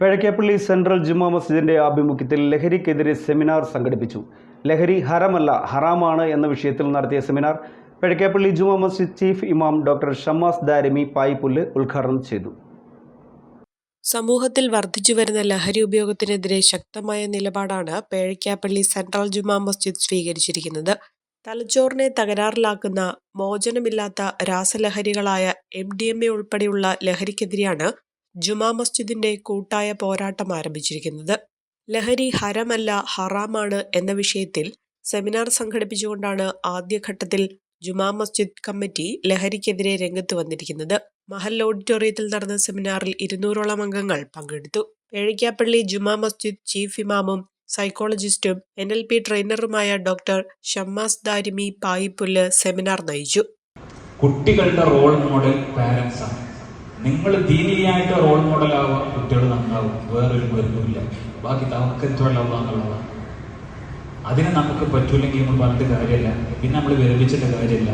പഴക്കേപ്പള്ളി central ജുമാ മസ്ജിദിന്റെ ആഭിമുഖ്യത്തിൽ ലഹരിക്കെതിരെ സെമിനാർ സംഘടിപ്പിച്ചു. ലഹരി ഹരമല്ല ഹറാമാണ് എന്ന വിഷയത്തിൽ നടത്തിയ സെമിനാർ പഴക്കേപ്പള്ളി ജുമാ മസ്ജിദ് ചീഫ് ഇമാം ഡോക്ടർ ഷമ്മാസ് ദാരിമി പായിപ്പുല്ല് ഉദ്ഘാടനം ചെയ്തു. സമൂഹത്തിൽ വർദ്ധിച്ചുവരുന്ന ലഹരി ഉപയോഗത്തിനെതിരെ ശക്തമായ നിലപാടാണ് പേഴയ്ക്കാപ്പള്ളി സെൻട്രൽ ജുമാ മസ്ജിദ് സ്വീകരിച്ചിരിക്കുന്നത്. തലച്ചോറിനെ തകരാറിലാക്കുന്ന മോചനമില്ലാത്ത രാസലഹരികളായ എം ഡി എം എ ഉൾപ്പെടെയുള്ള ലഹരിക്കെതിരെയാണ് ജുമാ മസ്ജിദിന്റെ കൂട്ടായ പോരാട്ടം ആരംഭിച്ചിരിക്കുന്നത്. ലഹരി ഹരമല്ല ഹറാമാണ് എന്ന വിഷയത്തിൽ സെമിനാർ സംഘടിപ്പിച്ചുകൊണ്ടാണ് ആദ്യഘട്ടത്തിൽ ജുമാ മസ്ജിദ് കമ്മിറ്റി ലഹരിക്കെതിരെ രംഗത്ത് വന്നിരിക്കുന്നത്. മഹൽ ഓഡിറ്റോറിയത്തിൽ നടന്ന സെമിനാറിൽ ഇരുന്നൂറോളം അംഗങ്ങൾ പങ്കെടുത്തു. പേഴിക്കാപ്പള്ളി ജുമാ മസ്ജിദ് ചീഫ് ഇമാമും സൈക്കോളജിസ്റ്റും എൻ എൽ പി ട്രെയിനറുമായ ഡോക്ടർ ഷമ്മാസ് ദാരിമി പായിപ്പുല്ല് സെമിനാർ നയിച്ചു. കുട്ടികളുടെ റോൾ മോഡൽ പാരൻസ് ആണ്. നിങ്ങൾ ദീനിയായിട്ട് റോൾ മോഡൽ ആവുക കുട്ടികൾ നന്നാവും. വേറൊരു കുഴപ്പമില്ല ബാക്കി തവക്കത്തുള്ളതാണ് അതിന് നമുക്ക് പറ്റൂലെങ്കിൽ നമ്മൾ പറഞ്ഞിട്ട് കാര്യമില്ല. പിന്നെ നമ്മൾ വിരമിച്ചിട്ട് കാര്യമില്ല.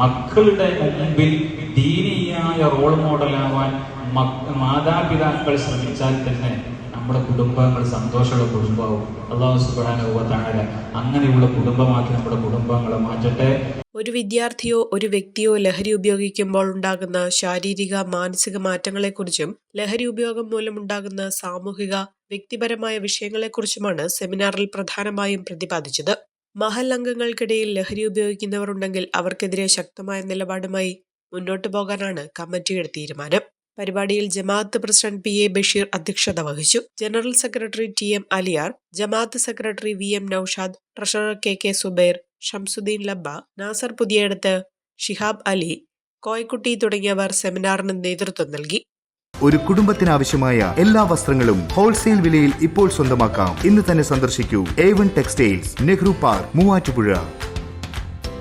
മക്കളുടെ മുമ്പിൽ ദീനീയായ റോൾ മോഡലാവാൻ മാതാപിതാക്കൾ ശ്രമിച്ചാൽ തന്നെ നമ്മുടെ കുടുംബങ്ങൾ സന്തോഷമുള്ള കുടുംബമാവും. അള്ളാഹു സുബാനുഭവത്താണല്ല അങ്ങനെയുള്ള കുടുംബമാക്കി നമ്മുടെ കുടുംബങ്ങളെ മാറ്റട്ടെ. ഒരു വിദ്യാർത്ഥിയോ ഒരു വ്യക്തിയോ ലഹരി ഉപയോഗിക്കുമ്പോൾ ഉണ്ടാകുന്ന ശാരീരിക മാനസിക മാറ്റങ്ങളെക്കുറിച്ചും ലഹരി ഉപയോഗം മൂലമുണ്ടാകുന്ന സാമൂഹിക വ്യക്തിപരമായ വിഷയങ്ങളെക്കുറിച്ചുമാണ് സെമിനാറിൽ പ്രധാനമായും പ്രതിപാദിച്ചത്. മഹൽ അംഗങ്ങൾക്കിടയിൽ ലഹരി ഉപയോഗിക്കുന്നവർ ഉണ്ടെങ്കിൽ അവർക്കെതിരെ ശക്തമായ നിലപാടുമായി മുന്നോട്ടു പോകാനാണ് കമ്മിറ്റിയുടെ തീരുമാനം. പരിപാടിയിൽ ജമാഅത്ത് പ്രസിഡന്റ് പി എ ബഷീർ അധ്യക്ഷത വഹിച്ചു. General secretary T M Aliyar ജമാഅത്ത് secretary V M Noushad treasurer K K Subair Shamsuddin Labba Nasar Puthiyadath Shihab Ali Koyakutty തുടങ്ങിയവർ സെമിനാറിന് നേതൃത്വം നൽകി. ഒരു കുടുംബത്തിനാവശ്യമായ എല്ലാ വസ്ത്രങ്ങളും ഹോൾസെയിൽ വിലയിൽ ഇപ്പോൾ സ്വന്തമാക്കാം. ഇന്ന് തന്നെ സന്ദർശിക്കൂ. A one textiles Nehru park Muvattupuzha.